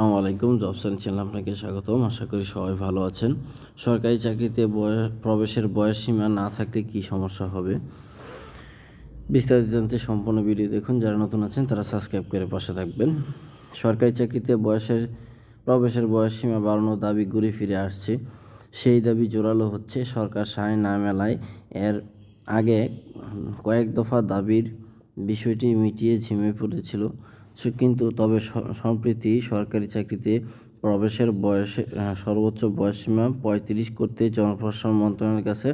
আসসালামু আলাইকুম, job centre channel আপনাকে স্বাগতম। আশা করি সবাই ভালো আছেন। সরকারি চাকরিতে প্রবেশের বয়স সীমা না থাকলে কি সমস্যা হবে? বিস্তারিত জানতে সম্পূর্ণ ভিডিও দেখুন। যারা নতুন আছেন, তারা সাবস্ক্রাইব করে পাশে থাকবেন। সরকারি চাকরিতে বয়সের, প্রবেশের বয়স সীমা বাড়ানোর দাবি ঘুরে ফিরে আসছে। সেই দাবি জোরালো হচ্ছে। সরকার সায় না মেলায় এর আগে কয়েক দফা দাবির বিষয়টি মিটিয়ে ঝিমে পড়েছিল। কিন্তু তবে সম্প্রতি সরকারি চাকরিতে প্রবেশের বয়সে সর্বোচ্চ বয়সসীমা পঁয়ত্রিশ করতে জনপ্রশাসন মন্ত্রণালয়ের কাছে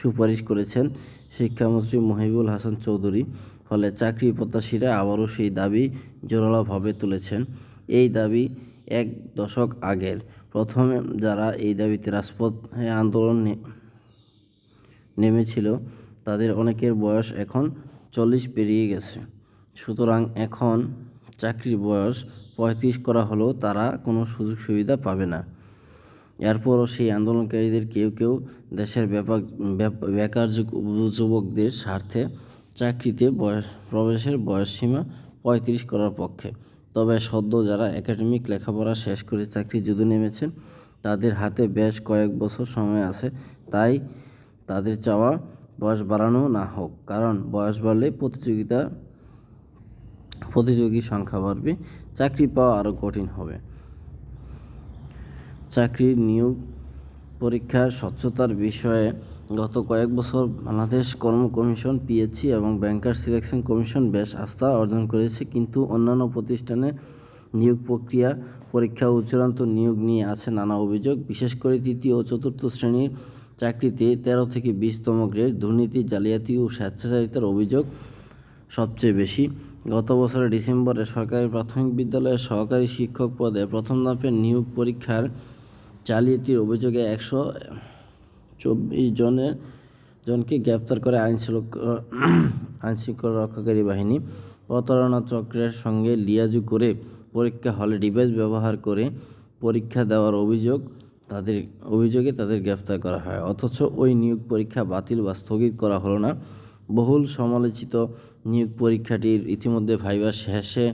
সুপারিশ করেছেন শিক্ষামন্ত্রী মহিবুল হাসান চৌধুরী। ফলে চাকরি প্রত্যাশীরা আবারও সেই দাবি জোরালোভাবে তুলেছেন। এই দাবি এক দশক আগের। প্রথমে যারা এই দাবিতে রাজপথে আন্দোলন নেমেছিল, তাদের অনেকের বয়স এখন চল্লিশ পেরিয়ে গেছে। সুতরাং এখন চাকরির বয়স পঁয়ত্রিশ করা হলেও তারা কোনো সুযোগ সুবিধা পাবে না। এরপরও সেই আন্দোলনকারীদের কেউ কেউ দেশের ব্যাপক, ব্যাপ- বেকার যুবকদের স্বার্থে চাকরিতে বয়স, প্রবেশের বয়সসীমা পঁয়ত্রিশ করার পক্ষে। তবে সদ্য যারা একাডেমিক লেখাপড়া শেষ করে চাকরি যুদ্ধে নেমেছেন, তাদের হাতে বেশ কয়েক বছর সময় আছে। তাই তাদের চাওয়া বয়স বাড়ানো না হোক, কারণ বয়স বাড়লে প্রতিযোগিতা প্রতিযোগীর সংখ্যা বাড়বে, চাকরি পাওয়া আরও কঠিন হবে। চাকরির নিয়োগ পরীক্ষার স্বচ্ছতার বিষয়ে গত কয়েক বছর বাংলাদেশ কর্ম কমিশন পিএসসি এবং ব্যাংকার সিলেকশন কমিশন বেশ আস্থা অর্জন করেছে, কিন্তু অন্যান্য প্রতিষ্ঠানে নিয়োগ প্রক্রিয়া, পরীক্ষা ও চূড়ান্ত নিয়োগ নিয়ে আছে নানা অভিযোগ। বিশেষ করে তৃতীয় ও চতুর্থ শ্রেণির চাকরিতে তেরো থেকে বিশতম গ্রেড, দুর্নীতি, জালিয়াতি ও স্বেচ্ছাচারিতার অভিযোগ সবচেয়ে বেশি। গত বছরের ডিসেম্বরে সরকারি প্রাথমিক বিদ্যালয়ের সহকারী শিক্ষক পদে প্রথম ধাপের নিয়োগ পরীক্ষার জালিয়াতির অভিযোগে একশো চব্বিশ জনের, জনকে গ্রেপ্তার করে আইন আইন শৃঙ্খলা রক্ষাকারী বাহিনী। প্রতারণা চক্রের সঙ্গে লিয়াজু করে পরীক্ষা হলে ডিভাইস ব্যবহার করে পরীক্ষা দেওয়ার অভিযোগ তাদের, অভিযোগে তাদের গ্রেফতার করা হয়। অথচ ওই নিয়োগ পরীক্ষা বাতিল বা স্থগিত করা হলো না। বহুল সমালোচিত নিয়োগ পরীক্ষাটির ইতিমধ্যে ভাইবা শেষে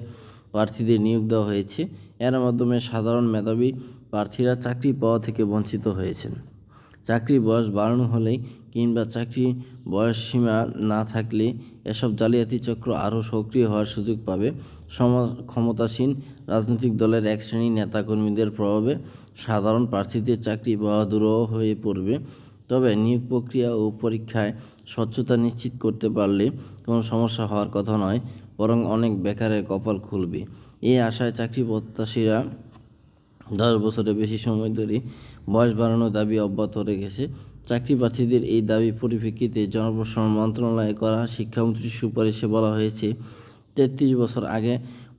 প্রার্থীদের নিয়োগ দেওয়া হয়েছে। এর মাধ্যমে সাধারণ মেধাবী প্রার্থীরা চাকরি পাওয়া থেকে বঞ্চিত হয়েছেন। চাকরির বয়স বাড়ানো হলেই কিংবা চাকরি বয়স সীমা না থাকলে এসব জালিয়াতি চক্র আরও সক্রিয় হওয়ার সুযোগ পাবে। সমাজ ক্ষমতাসীন রাজনৈতিক দলের এক শ্রেণির নেতাকর্মীদের প্রভাবে সাধারণ প্রার্থীদের চাকরি পাওয়া দুরূহ হয়ে পড়বে। তবে নিয়োগ প্রক্রিয়া ও পরীক্ষায় স্বচ্ছতা নিশ্চিত করতে পারলে কোনো সমস্যা হওয়ার কথা নয়, বরং অনেক বেকারের কপাল খুলবে। এই আশায় চাকরি প্রত্যাশীরা দশ বছরের বেশি সময় ধরে বয়স বাড়ানোর দাবি অব্যাহত রেখেছে। চাকরি প্রার্থীদের এই দাবি পরিপ্রেক্ষিতে জনপ্রশাসন মন্ত্রণালয়ে করা শিক্ষামন্ত্রীর সুপারিশে বলা হয়েছে, তেত্রিশ বছর আগে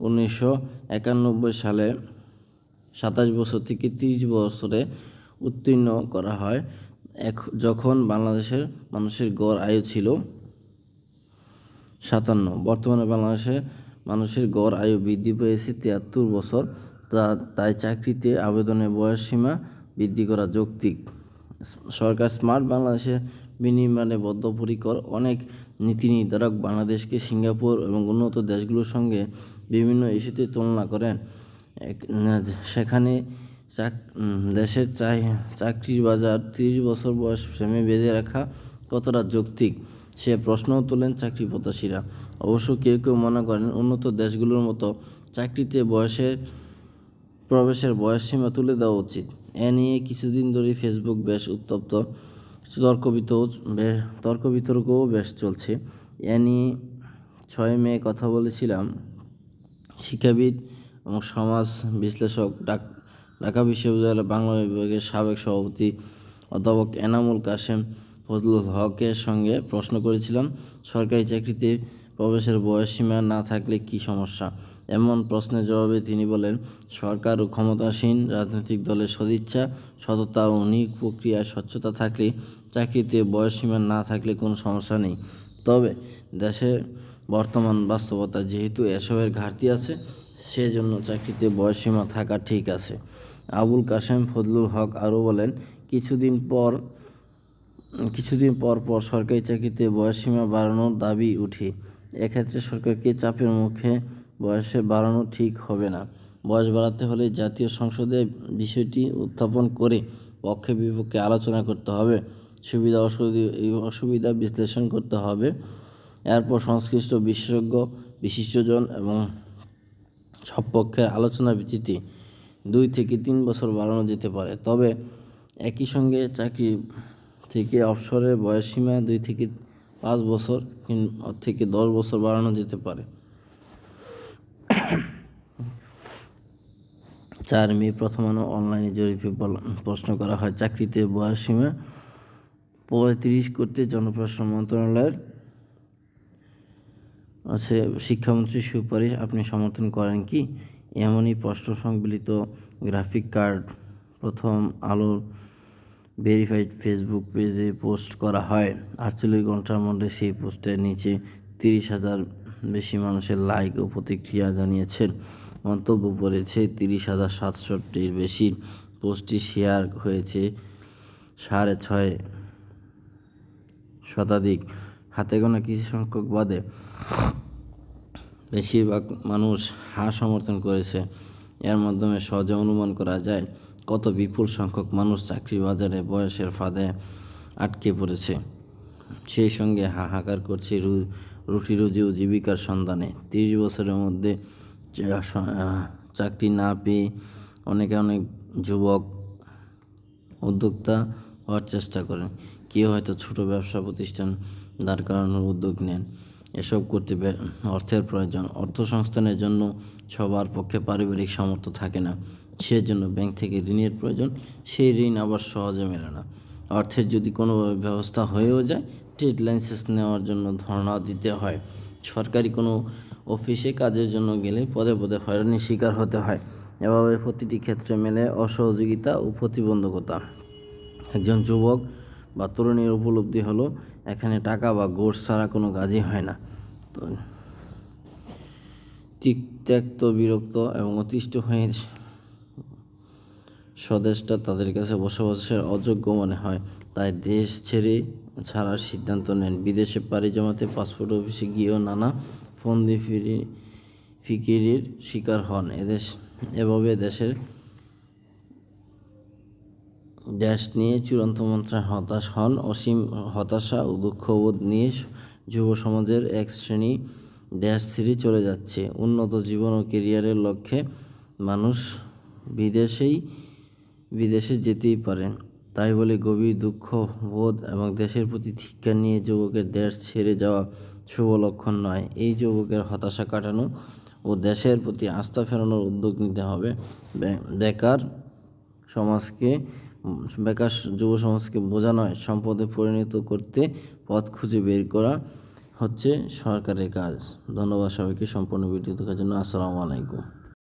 উনিশশো একানব্বই সালে সাতাশ বছর থেকে তিরিশ বছরে উত্তীর্ণ করা হয়। যখন বাংলাদেশের মানুষের গড় আয়ু ছিল সাতান্ন, বর্তমানে বাংলাদেশে মানুষের গড় আয়ু বৃদ্ধি পেয়েছে তিয়াত্তর বছর, তা, তাই চাকরিতে আবেদনের বয়স সীমা বৃদ্ধি করা যৌক্তিক। সরকার স্মার্ট বাংলাদেশে বিনির্মাণে বদ্ধপরিকর অনেক নীতি নির্ধারক বাংলাদেশকে সিঙ্গাপুর এবং উন্নত দেশগুলোর সঙ্গে বিভিন্ন ইস্যুতে তুলনা করেন। সেখানে দেশের চাই, চাকরির বাজার তিরিশ বছর বয়স ফ্রেমে বেঁধে রাখা কতটা যৌক্তিক? সে প্রশ্নও তোলেন চাকরি প্রত্যাশীরা। অবশ্য কেউ কেউ মনে করেন উন্নত দেশগুলোর মতো চাকরিতে বয়সের, প্রবেশের বয়সসীমা তুলে দেওয়া উচিত। এ নিয়ে কিছুদিন ধরেই ফেসবুক বেশ উত্তপ্ত। তর্ক তর্ক বিতর্কও বেশ চলছে। এ নিয়ে ছয় মে কথা বলেছিলাম। শিক্ষাবিদ এবং সমাজ বিশ্লেষক ডাক ঢাকা বিশ্ববিদ্যালয় বাংলা বিভাগের সাবেক সভাপতি অধ্যাপক এনামুল কাশেম ফজলুল হকের সঙ্গে প্রশ্ন করেছিলাম, সরকারি চাকরিতে প্রবেশের বয়সসীমা না থাকলে কি সমস্যা? এমন প্রশ্নের জবাবে তিনি বলেন, সরকার ও ক্ষমতাসীন রাজনৈতিক দলের সদিচ্ছা, সততা ও নিয়োগ প্রক্রিয়ায় স্বচ্ছতা থাকলে চাকরিতে বয়সসীমা না থাকলে কোনো সমস্যা নেই। তবে দেশে বর্তমান বাস্তবতা যেহেতু এসবের ঘাটতি আছে, সেজন্য চাকরিতে বয়সসীমা থাকা ঠিক আছে। আবুল কাশেম ফজলুল হক আরও বলেন, কিছুদিন পর কিছুদিন পর পর সরকারি চাকরিতে বয়সসীমা বাড়ানোর দাবি উঠে। এক্ষেত্রে সরকারকে চাপের মুখে বয়সে বাড়ানো ঠিক হবে না। বয়স বাড়াতে হলে জাতীয় সংসদে বিষয়টি উত্থাপন করে পক্ষে বিপক্ষে আলোচনা করতে হবে। সুবিধা অসুবিধা বিশ্লেষণ করতে হবে। এরপর সংশ্লিষ্ট বিশেষজ্ঞ, বিশিষ্টজন এবং সব পক্ষের আলোচনা ভিত্তিতে দুই থেকে তিন বছর বাড়ানো যেতে পারে। তবে একই সঙ্গে চাকরি থেকে অবসরের বয়সসীমা দুই থেকে পাঁচ বছর থেকে দশ বছর বাড়ানো যেতে পারে। চার মে প্রথম আলো অনলাইনে জরিপে প্রশ্ন করা হয়, চাকরিতে বয়সসীমা পঁয়ত্রিশ করতে জনপ্রশাসন মন্ত্রণালয়ের আছে শিক্ষামন্ত্রীর সুপারিশ আপনি সমর্থন করেন কি? এমনই প্রশ্ন সংবলিত গ্রাফিক কার্ড প্রথম আলোর ভেরিফাইড ফেসবুক পেজে পোস্ট করা হয়। আটচল্লিশ ঘণ্টার মধ্যে সেই পোস্টের নিচে তিরিশ হাজার বেশি মানুষের লাইক ও প্রতিক্রিয়া জানিয়েছেন। মন্তব্য পড়েছে তিরিশ হাজার সাতষট্টির বেশি পোস্টটি শেয়ার হয়েছে সাড়ে ছয় শতাধিক। হাতে গোনা কিছু সংখ্যক বাদে বেশিরভাগ মানুষ হা সমর্থন করেছে। এর মাধ্যমে সহজে অনুমান করা যায় কত বিপুল সংখ্যক মানুষ চাকরি বাজারে বয়সের ফাঁদে আটকে পড়েছে। সেই সঙ্গে হাহাকার করছে রুটি রুজি ও জীবিকার সন্ধানে। তিরিশ বছরের মধ্যে চাকরি না পেয়ে অনেকে অনেক যুবক উদ্যোক্তা হওয়ার চেষ্টা করেন। কেউ হয়তো ছোট ব্যবসা প্রতিষ্ঠান দাঁড় করানোর উদ্যোগ নেন। এসব করতে অর্থের প্রয়োজন। অর্থ সংস্থানের জন্য সবার পক্ষে পারিবারিক সামর্থ্য থাকে না। সেজন্য ব্যাংক থেকে ঋণের প্রয়োজন। সেই ঋণ আবার সহজে মেলে না। অর্থের যদি কোনোভাবে ব্যবস্থা হয়েও যায়, ট্রেড লাইসেন্স নেওয়ার জন্য ধর্ণা দিতে হয়। সরকারি কোনো অফিসে কাজের জন্য গেলে পদে পদে হয়রানির শিকার হতে হয়। এভাবে প্রতিটি ক্ষেত্রে মেলে অসহযোগিতা ও প্রতিবন্ধকতা। একজন যুবক বা তরুণীর উপলব্ধি হলো এখানে টাকা বা গোর্স ছাড়া কোনো কাজই হয় না। তো তিক্তাক্ত বিরক্ত এবং অতিষ্ঠ হয়ে স্বদেশটা তাদের কাছে বসবাসের অযোগ্য মনে হয়। তাই দেশ ছেড়ে ছাড়ার সিদ্ধান্ত নেন। বিদেশে পাড়ি জমাতে পাসপোর্ট অফিসে গিয়েও নানা ফন্দি ফিরি ফিকিরির শিকার হন। এদেশ এভাবে দেশের দেশ নিয়ে চূড়ান্ত মাত্রায় হতাশ হন, অসীম হতাশা ও দুঃখবোধ নিয়ে যুব সমাজের এক শ্রেণি দেশ ছেড়ে চলে যাচ্ছে। উন্নত জীবন ও কেরিয়ারের লক্ষ্যে মানুষ বিদেশেই বিদেশে যেতেই পারেন তাই বলে গভীর দুঃখ বোধ এবং দেশের প্রতি ধিক্কার নিয়ে যুবকের দেশ ছেড়ে যাওয়া শুভ লক্ষণ নয়। এই যুবকের হতাশা কাটানো ও দেশের প্রতি আস্থা ফেরানোর উদ্যোগ নিতে হবে। বেকার সমাজকে বেকার যুব সমাজকে বোঝা নয় সম্পদে পরিণত করতে পথ খুঁজে বের করা হচ্ছে সরকারের কাজ। ধন্যবাদ সবাইকে সম্পূর্ণ ভিডিও দেখার জন্য। আসসালামু আলাইকুম।